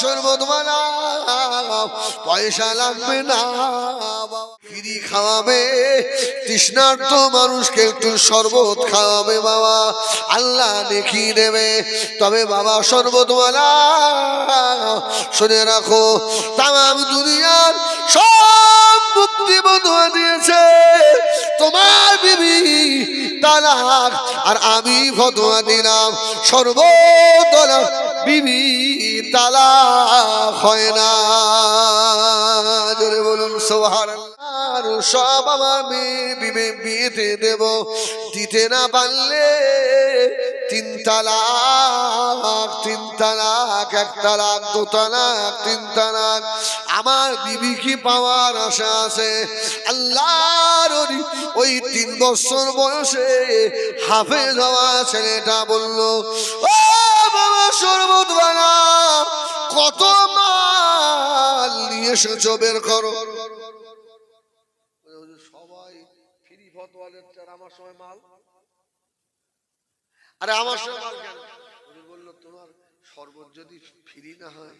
শরবত পয়সা লাগবে না। ফিরি খাওয়াবে। তৃষ্ণার্ত মানুষকে একটু শরবত খাওয়াবে বাবা। আল্লাহ দেখি দেবে। তবে বাবা শরবত শুনে রাখো তাম দুনিয়ার সব বুদ্ধি বধুয়া দিয়েছে। তোমার বিবি তালাক। আর আমি ফতোয়া দিলাম। সর্বতলা বিবি তালা হয় না। জোরে বলুন সোহার আর সব আমার বিবে বিয়েতে দেব। দিতে না পারলে তিন তালাক তিন তালাক, এক তালাক, দু তালাক, তিন তালাক। আমার বিবি কি পাওয়ার আশা আছে? আল্লাহর ওই- তিন বছর বয়সে হাফেজ হওয়া ছেলেটা বলল, ও বাবা শরবত বানা কত মাল নিয়ে বের করো। সবাই ফ্রি ফতোয়া আমার সময় মাল? আরে, আমার সময় মাল কেন? বলল, তোমার শরবত যদি ফ্রি না হয়,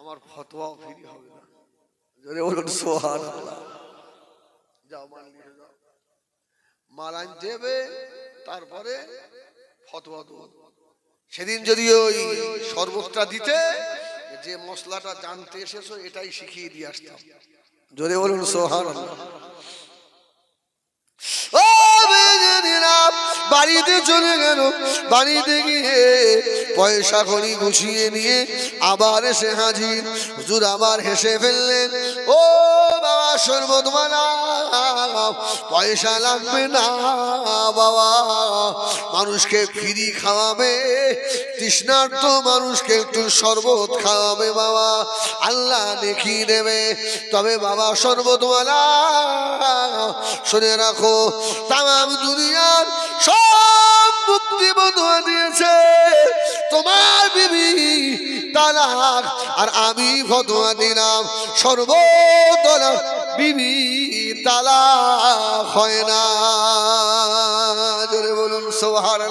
আমার ফতোয়াও ফ্রি হবে না। জোরে বলুন সোহান যাও, মাল নিয়ে যাও। মাল আনতে হবে, তারপরে ফতোয়া দেবো। সেদিন যদি ওই শরবতটা দিতে, যে মশলাটা জানতে এসেছ, এটাই শিখিয়ে দিয়ে আসতাম। জোরে বলুন সোহান বাড়িতে চলে গেল। বাড়িতে গিয়ে পয়সা করি গুছিয়ে নিয়ে আবার এসে হাজির। হুজুর আবার হেসে ফেললেন। ও শরবত পয়সা লাগবে না বাবা। মানুষকে ফিরি খাওয়াবে, তৃষ্ণার্ত মানুষকে একটু শরবত খাওয়াবে বাবা। আল্লাহ দেখিয়ে দেবে। তবে বাবা শরবত বানাও শুনে রাখো তাম দুনিয়ার সব মুক্তি বধুয়া দিয়েছে। তোমার বিবি তালাক, আর আমি ফতোয়া দিলাম সর্বতলা বিবি তালাক হয় না। জোরে বলুন সোহার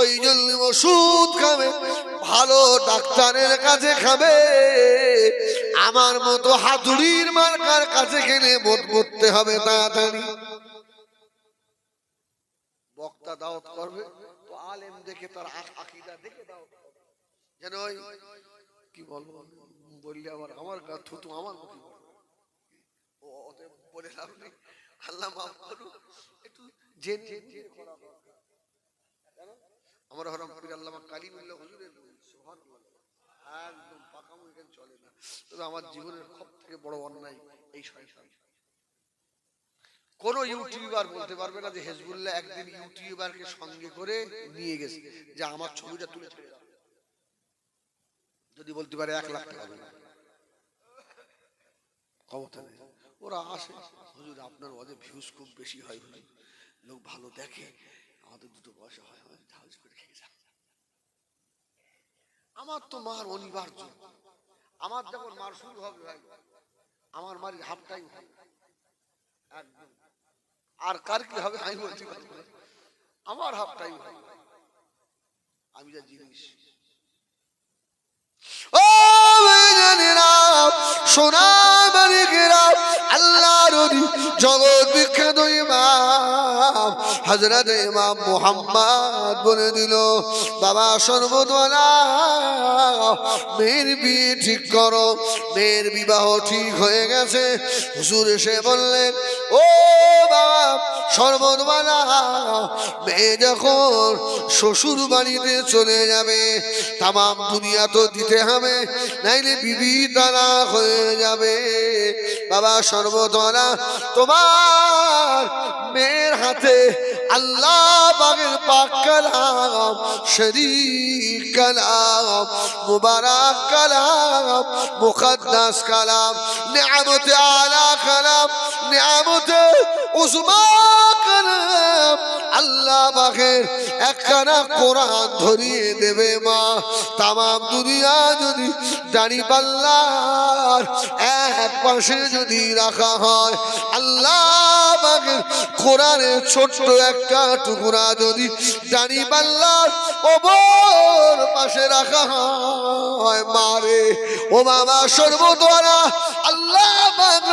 ওই জন্য ওষুধ খাবে, ভালো ডাক্তারের কাছে খাবে। আমার মতো হাতুড়ির মার্কার কাছে গেলে বোধ করতে হবে তাড়াতাড়ি। বক্তা দাওয়াত করবে, তো আলেম দেখে তার আকিদা দেখে দাওয়াত। যেন ওই কি বলব? বললে আবার আমার গা থুতু আমার মুখে অতএব বলে লাভ নেই। আল্লাহ মাফ করুন একটু জেনে হরম পীর আল্লামা হুজুরের। একদম চলে না। তবে আমার জীবনের সব থেকে বড় অন্যায় এই শয়তান। কোন ইউটিউবার বলতে পারবে না যে হেজবুল্লাহ একদিন ইউটিউবারকে সঙ্গে করে নিয়ে গেছে, যে আমার ছবিটা তুলে ছেড়ে যদি বলতে পারে, এক লাখ টাকা ক্ষমতা নেই। ওরা আসে। হুজুর, আপনার ওদের ভিউজ খুব বেশি হয়। হুজুর লোক ভালো দেখে, আমাদের দুটো পয়সা হয় ঢাউজ করে খেয়ে যান। আমার তো মার অনিবার্য। আমার যখন মার শুরু হবে ভাই, আমার মারি হাফ টাইম হবে একদম। আর কার কি হবে আমি বলছি আমার হাফ টাইম হবে আমি যা জিনিস। ও! ভাইজানেরা, সোনা আল্লাহর অলি, জগৎ বিখ্যাত ইমাম। হজরত ইমাম মোহাম্মদ বলে দিল বাবা সর্বদলা মেয়ের বিয়ে ঠিক করো। মেয়ের বিবাহ ঠিক হয়ে গেছে। হুজুর এসে বললেন ও বাবা সর্বদমালা মেয়ে যখন শ্বশুর বাড়িতে চলে যাবে তাম দুনিয়া তো দিতে হবে, নাইলে বিবি তারা হয়ে যাবে। বাবা সর্বদলা, তোমার মেয়ের হাতে আল্লাহ বাগের পাক কালাম, শরীক কালাম, মুবারক কালাম, মুকদ্দাস কালাম, নিয়ামত আলা কালাম, নিয়ামত উসমা একখানা কোরআন ধরিয়ে দেবে মা। তামাম দুনিয়া যদি দাড়ি পাল্লার, এক পাশে যদি রাখা হয়, আল্লাহ পাকের ছোট্ট একটা টুকরা যদি পাল্লার ওপর পাশে রাখা হয়, মারে। ও বাবা আল্লাহ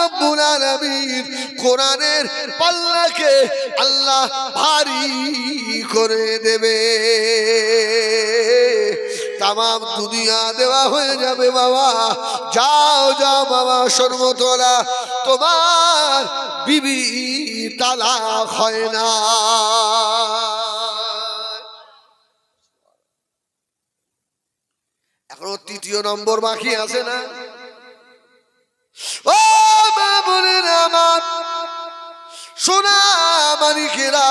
রব্বুল কোরআনের পাল্লাকে আল্লাহ ভারী করে দেবে। তামাম দুনিয়া দেওয়া হয়ে যাবে বাবা। যাও যাও বাবা সর্বতলা তোমার বিবি তালা হয় না। এখনও তৃতীয় নম্বর বাকি আছে না? ও মা বোনের আমার, সোনা মানিকেরা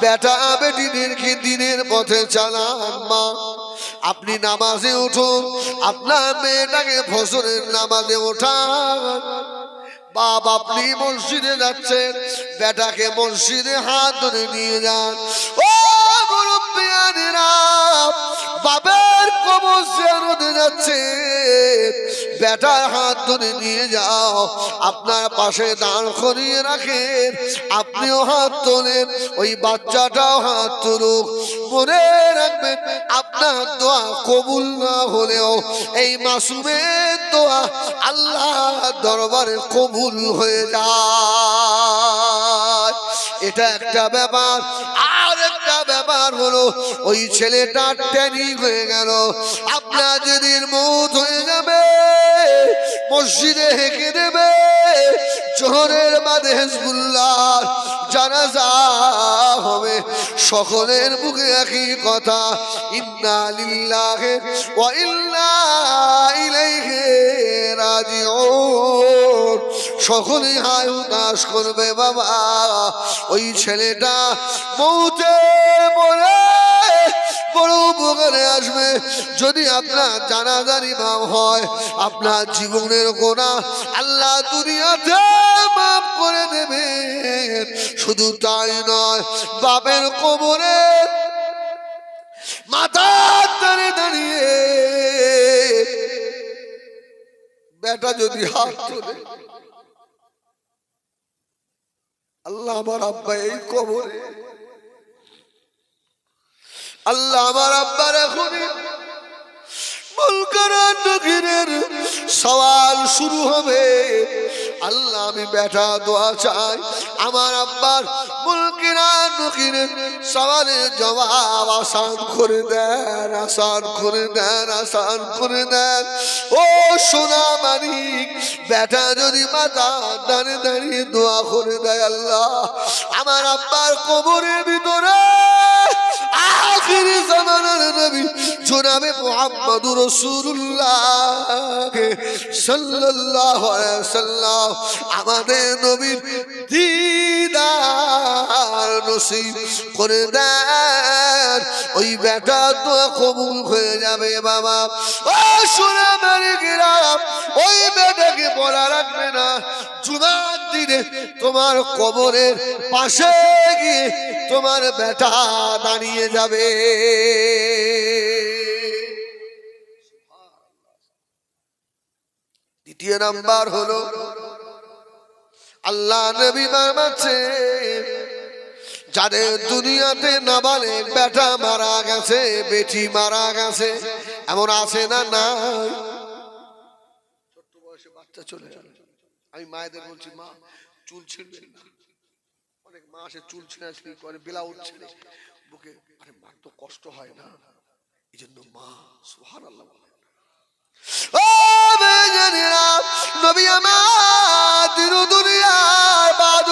বেটা বেটিদেরকে দিনের পথে চালান মা? আপনি নামাজে উঠুন, আপনার মেয়েটাকে ফসলের নামাজে ওঠান। বাপ আপনি মসজিদে যাচ্ছেন, বেটাকে মসজিদে হাত ধরে নিয়ে যান। ও মুরব্বিয়ানেরা বাবার কবর যাচ্ছেন। যাচ্ছে বেটার হাত ধরে নিয়ে যাও। আপনার পাশে দাঁড় করিয়ে রাখেন। আপনিও হাত তোলেন, ওই বাচ্চাটাও হাত তুলুক। মনে রাখবেন, আপনার দোয়া কবুল না হলেও এই মাসুমের দোয়া আল্লাহ দরবারে কবুল হয়ে যায়। এটা একটা ব্যাপার। একটা ব্যাপার হলো, ওই ছেলেটা ট্যানিং হয়ে গেল। আপনার যেদিন মৌত হয়ে যাবে, মসজিদে হেঁকে দেবে, জোহরের বাদে হেজবুল্লাহ জানাজা হবে। সকলের মুখে একই কথা, ইন্না লিল্লাহে ওয়া ইন্না ইলাইহি রাজিউন। সকলে হায় উদাস করবে বাবা। ওই ছেলেটা মৌতে মরে বড় উপকারে আসবে। যদি আপনার জানাজারি মাপ হয়, আপনার জীবনের গোনা আল্লাহ দুনিয়াতে মাফ করে দেবে। শুধু তাই নয়, বাপের কোমরে মাথার দাঁড়িয়ে দাঁড়িয়ে বেটা যদি হাত তোলে আল্লাহ আমার আব্বা এই কবরে। আল্লাহ আমার আব্বার এখনই মুলকারান নগিনের সওয়াল শুরু হবে। আল্লাহ, আমি বেটা দোয়া চাই। আমার আব্বার মুলকিরা নগিনের সওয়ালের জবাব আসান করে দেন, আসান করে দেন, আসান করে দেন। ও সোনা মানিক, বেটা যদি মাতা দাঁড়িয়ে দাঁড়িয়ে দোয়া করে দেয় আল্লাহ। আমার আব্বার কোমরের ভিতরে জনাবে মুহাম্মদুর রাসূলুল্লাহ সাল্লাল্লাহু আলাইহি সাল্লাম আমাদের নবীর দিদার নসিব করে দেন। ওই বেটা তো কবুল হয়ে যাবে বাবা। ও সোনা মালিকেরা, ওই বেটাকে বলা রাখবে না। জুমার দিনে তোমার কবরের পাশে গিয়ে তোমার বেটা দাঁড়িয়ে যাবে। দ্বিতীয় নাম্বার হলো, আল্লাহ নবী মারমাচ্ছে। যাদের দুনিয়াতে নাবালেক বেটা মারা গেছে, বেটি মারা গেছে, এমন আছে না না ছোট্ট বয়সে বাচ্চা চলে আমি মায়েদের বলছি, মা, চুল ছিঁড়বেন অনেক মা আসে, চুল ছিঁড়া ছিঁড়ি করে, ব্লাউজ ছিঁড়ে। বুকে, আরে, মার তো কষ্ট হয় না। এই জন্য মা সুহার আল্লাহ ও নবী আমার দিন দুনিয়ার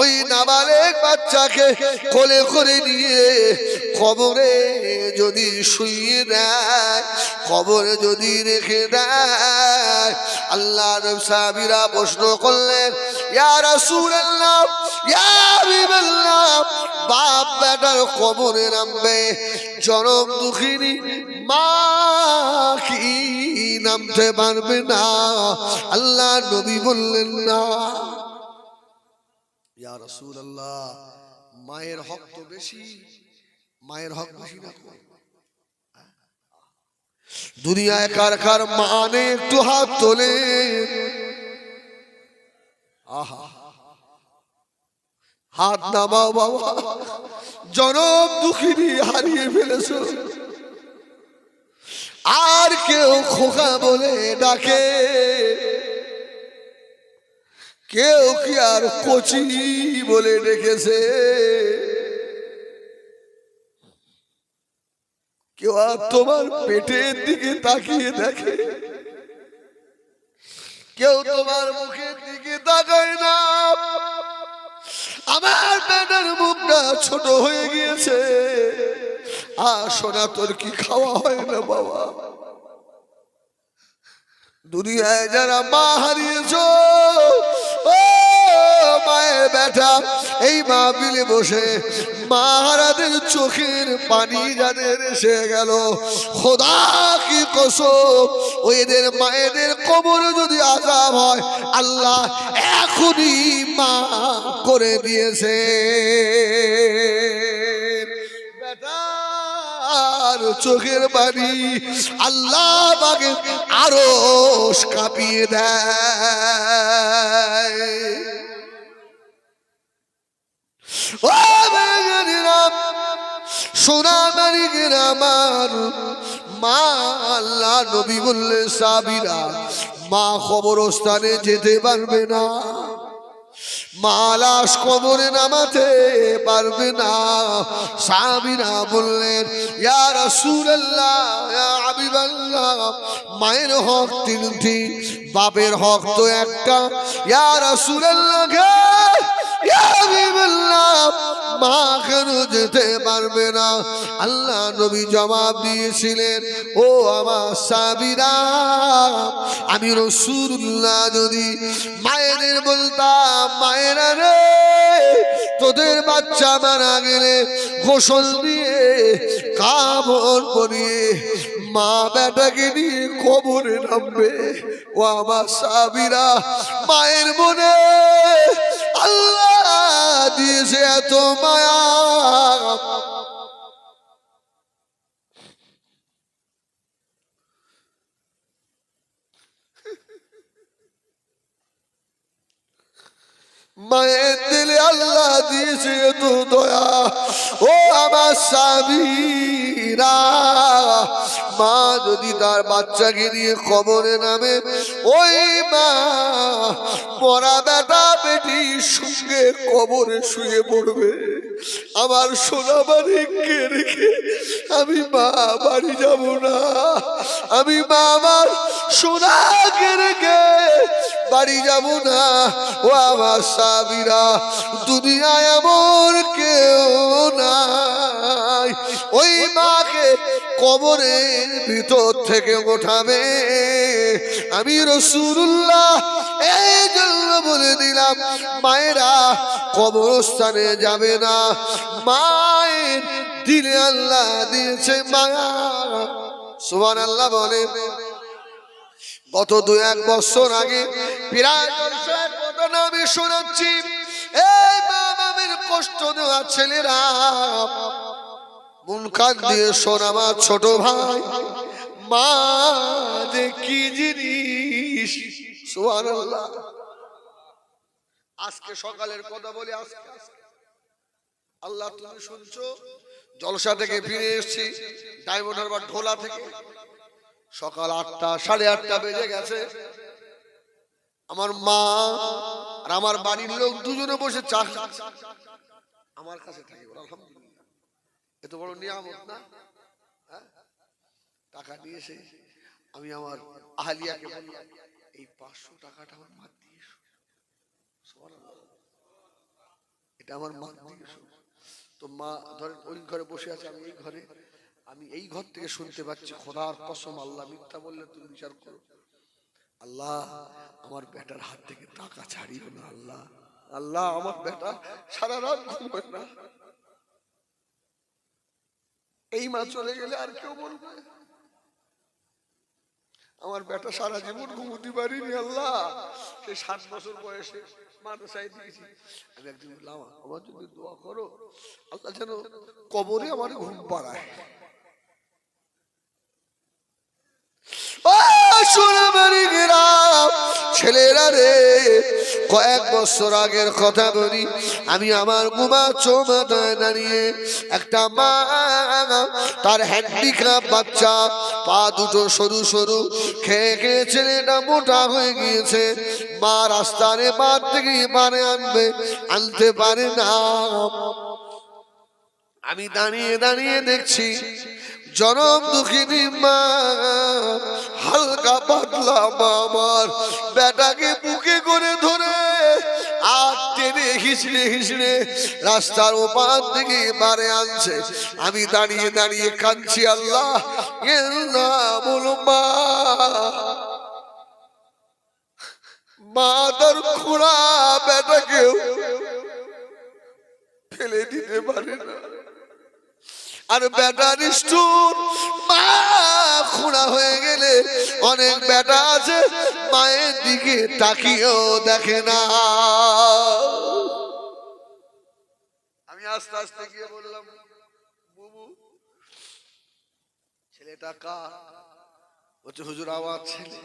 ওই নাবালেক বাচ্চাকে কোলে করে নিয়ে কবরে যদি শুইয়ে দেয়, কবরে যদি রেখে দেয় আল্লাহ সাহাবিরা প্রশ্ন করলেন, ইয়া রাসূলুল্লাহ, ইয়া হাবিবাল্লাহ, বাপ বেটার কবরে নামবে, জনম দুঃখিনী, মা কি নামতে পারবে না? আল্লাহ নবী বললেন, না। ইয়া রাসূলুল্লাহ, মায়ের হক তো বেশি, মায়ের হক বেশি না? দুনিয়ায় কার কার মানে একটু হাত তোলে। আহা। হাত নামাও বাবা। জনম দুঃখিনী হারিয়ে ফেলেছ। আর কেউ খোকা বলে ডাকে। কেউ কি আর কচি বলে ডেকেছে? কেউ আর তোমার পেটের দিকে তাকিয়ে দেখে? কেউ তোমার মুখের দিকে তাকায় না। আমার বেটার মুখটা ছোট হয়ে গিয়েছে। আর সোনা, তোর কি খাওয়া হয় না বাবা? দুনিয়ায় যারা মা হারিয়েছ মায়ের বেটা, এই মা বিলে বসে মাহারাদের চোখের পানি যাদের এসে গেল। খোদা কি কসম ওদের মায়েদের কবরে যদি আজাব হয়, আল্লাহ এখনই মা করে দিয়েছে। বেটার চোখের বাড়ি আল্লাহ বাগে আরও কাঁপিয়ে দেয়। ও সোনা মানিকের আমার, মা আল্লাহ নবী বললে সাবিরা, মা কবরস্থানে যেতে পারবে না। মালাস কবরে নামাতে পারবে না। সাবিরা বললেন ইয়ার সুরাল্লাহ আবিবাল্লাহ মায়ের হক তিনটি, বাপের হক তো একটা। ইয়ার সুরাল্লাহ মা কেন যেতে পারবে না। আল্লাহ নবী জবাব দিয়েছিলেন, ও আমার সাবিরা আমি রসুল্লাহ যদি মায়েদের বলতাম, মায়েরা রে, তোদের বাচ্চা মারা গেলে গোসল দিয়ে, কাপড় পরিয়ে মা বেটাকে নিয়ে কবরে নামবে। ও আমার সাবিরা মায়ের মনে আল্লাহ দিয়েছে এত মায়া। মায়ের দিয়েছে এত দয়া ও আমার স্বামীরা, মা যদি তার বাচ্চাকে নিয়ে কবরে নামে, ওই মা মরা বেটা বেটির সঙ্গে কবরে শুয়ে পড়বে। আমার সোনা বাড়িকে রেখে আমি মা বাড়ি যাব না। আমি মা আমার সোনাকে রেখে বাড়ি যাব না। ও আমার সাবিরা দুনিয়ায় এমন কেউ নাই। ওই মাকে কবরের ভিতর থেকে ওঠাবে। আমি রসুল্লাহ, এই জন্য বলে দিলাম, মায়েরা কবরস্থানে যাবে না। মায়ের দিলে আল্লাহ দিয়েছে মায়া। সুমান আল্লাহ বলে। গত দু এক বছর আগে আমি শোনাচ্ছি এই মা বাবের কষ্ট দেওয়া ছেলেরা মন কান দিয়ে শোনাবা ছোট ভাই, মা কি জিনিস? আজকে সকালের কথা বলি আজকে। আল্লাহ, তুমি শুনছো? জলসা থেকে ফিরে এসেছি, ডায়মন্ড হারবার ঢোলা থেকে। সকাল আটটা, সাড়ে আটটা বেজে গেছে। আমার মা আর আমার বাড়ির লোক দুজনে বসে চা আমার কাছে থাকে এত বড় নিয়ামত না? হ্যাঁ? টাকা এসে আমি আমার আহালিয়াকে এই পাঁচশো টাকাটা আমার মা দিয়ে। এটা আমার মা দিয়ে তো মা ধরেন ওই ঘরে বসে আছে, আমি এই ঘরে। আমি এই ঘর থেকে শুনতে পাচ্ছি, খোদার কসম আল্লাহ মিথ্যা বললে তুমি বিচার করো। আল্লাহ, আমার বেটার হাত থেকে টাকা ছাড়িও না, আল্লাহ। আল্লাহ, আমার বেটা সারা রাত ঘুমায় না। এই মা চলে গেলে আর কেউ বলবে? আমার বেটা সারা জীবন ঘুমোতে পারিনি, আল্লাহ। সেই সাত বছর বয়সে দিয়েছি। আমি একদিন আমার যদি দোয়া করো, আল্লাহ যেন কবরে আমার ঘুম পাড়ায়। ছেলেরা রে, কয়েক বছর আগের কথা বলি, আমি আমার গুমা চৌমাথায় দাঁড়িয়ে একটা মা, তার হ্যান্ডিক্রাফ বাচ্চা, পা দুটো সরু সরু, খেয়ে খেয়ে ছেলেটা মোটা হয়ে গিয়েছে। মা রাস্তারে বাদ থেকে পারে আনবে, আনতে পারে না। আমি দাঁড়িয়ে দাঁড়িয়ে দেখছি জনম দুঃখিনী মা, হালকা পাতলা মা আমার। বেটাকে বুকে করে ধরে আর টেনে হিসড়ে হিসড়ে রাস্তার ওপার থেকে বারে আনছে। আমি দাঁড়িয়ে দাঁড়িয়ে কাঁদছি, আল্লাহ বলো মা মা। তার খোড়া বেটাকেও ফেলে দিতে পারে না। আর বেটার স্টুর মা, খোঁড়া হয়ে গেলে অনেক বেটা আছে, মায়ের দিকে তাকিয়েও দেখে না। আমি আস্তে আস্তে গিয়ে বললাম, বুবু, ছেলেটা কা বলছে, হুজুর, আমার ছেলে।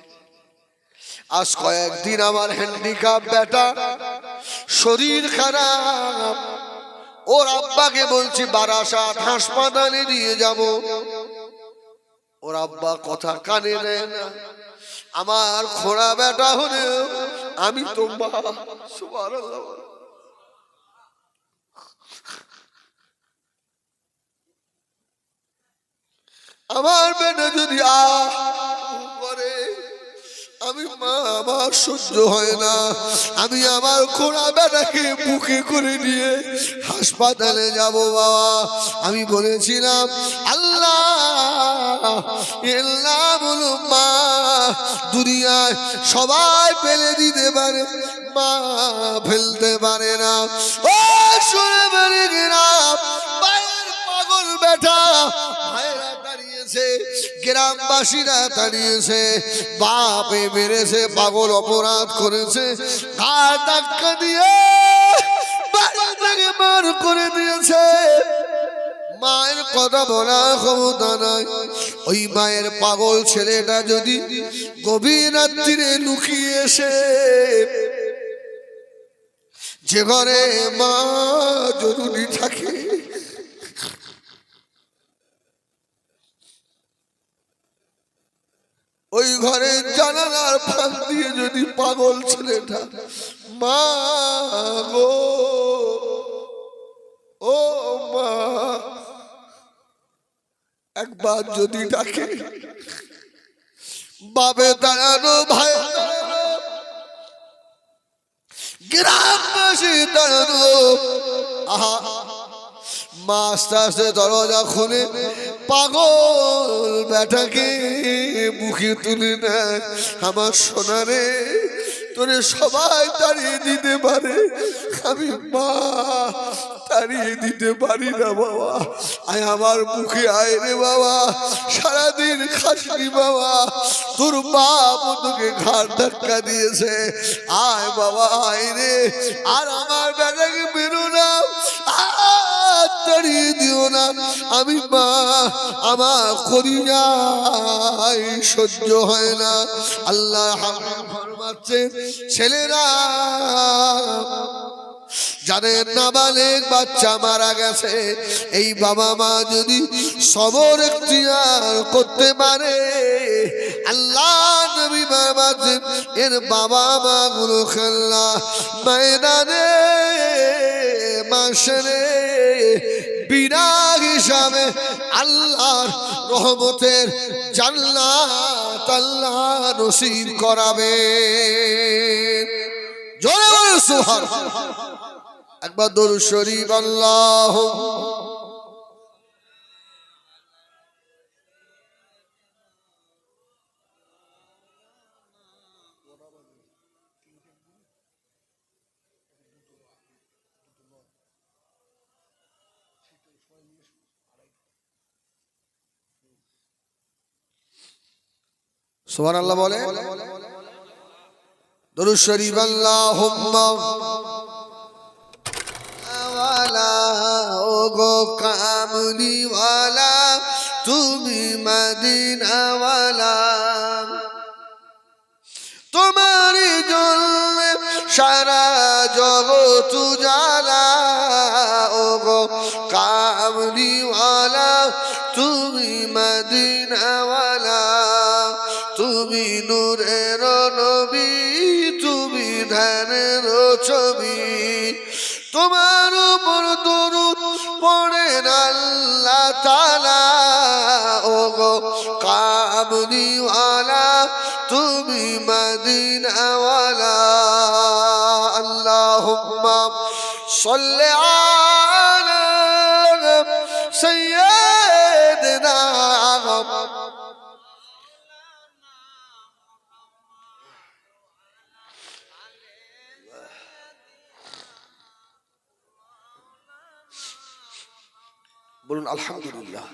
আজ কয়েকদিন আমার হ্যান্ডিক্যাপ বেটা। শরীর খারাপ। ওর আব্বাকে বলছি, বারাসাত হাসপাতালে নিয়ে যাব। ওর আব্বা কথা কানে নেয় না। আমার খোড়া বেটা হলে আমি তো আমার বেটা যদি আ করে আমি মা, আমার সহ্য হয় না। আমি আমার খোড়া বেটাকে বুকে করে নিয়ে হাসপাতালে যাব বাবা। আমি বলেছিলাম, আল্লাহ আল্লাহ বলো মা। দুনিয়ায় সবাই ফেলে দিতে পারে, মা ফেলতে পারে না। ও শুনে বেড়ে গেলাম পাগল বেটা ভাইরা দাঁড়িয়েছে গ্রামবাসীরা দাঁড়িয়েছে, বাপে মেরেছে, পাগল অপরাধ করেছে বাড়ি করে দিয়েছে? মায়ের কথা বলা ক্ষমতা নাই। ওই মায়ের পাগল ছেলেটা যদি গভীর রাত্রিরে লুকিয়ে এসে যে ঘরে মা জরুরি থাকে ওই ঘরের জানালার ফাঁক দিয়ে যদি পাগল ছেলেটা, মা গো, ও মা। একবার যদি ডাকে বাবে দাঁড়ানো ভাই, গ্রামবাসী দাঁড়ানো। আহা মা আস্তে আস্তে দরজা খুলে পাগল বেটাকে মুখে তুলে নেয়। আমার সোনারে, তোরে সবাই তাড়িয়ে দিতে পারে। আমি মা, তাড়িয়ে দিতে পারি না বাবা। আয় আমার মুখে, আয় রে বাবা। সারাদিন খাসনি বাবা। তোর বাপ তোকে ঘাট ধাক্কা দিয়েছে। আয় বাবা, আয় রে। আর আমার বেটাকে বেরো না। তাড়িয়ে দিও না। আমি মা, আমার করি সহ্য হয় না। আল্লাহ ফরমাচ্ছে ছেলেরা, যাদের নাবালেক বাচ্চা মারা গেছে, এই বাবা মা যদি সবর এখতিয়ার করতে পারে, আল্লাহ নবী বাবা এর বাবা মা গুলো খেলনা ময়দানে মাসরে বিনা হিসাবে আল্লাহর রহমতের জান্নাত আল্লাহ নসিব করাবে জোরে সুবহানাল্লাহ। একবার দরু শরীফ, আল্লাহ সোহান আল্লাহ বলে দরুদ শরীফ আল্লাহুম্মা ওয়ালা ও গো কামলিওয়ালা তুমি মদিনাওয়ালা। তোমার জন্য সারা জগৎ জালা ও গো কামলিওয়ালা তুমি মদিনাওয়ালা নূরের নবী, তুমি ধ্যানের ছবি। তোমার উপর দরুদ পড়েন আল্লাহ তালা ও গো কামনিওয়ালা তুমি মদিনাওয়ালা। আল্লাহুম্মা সাল্লি বলুন আলহামদুলিল্লাহ।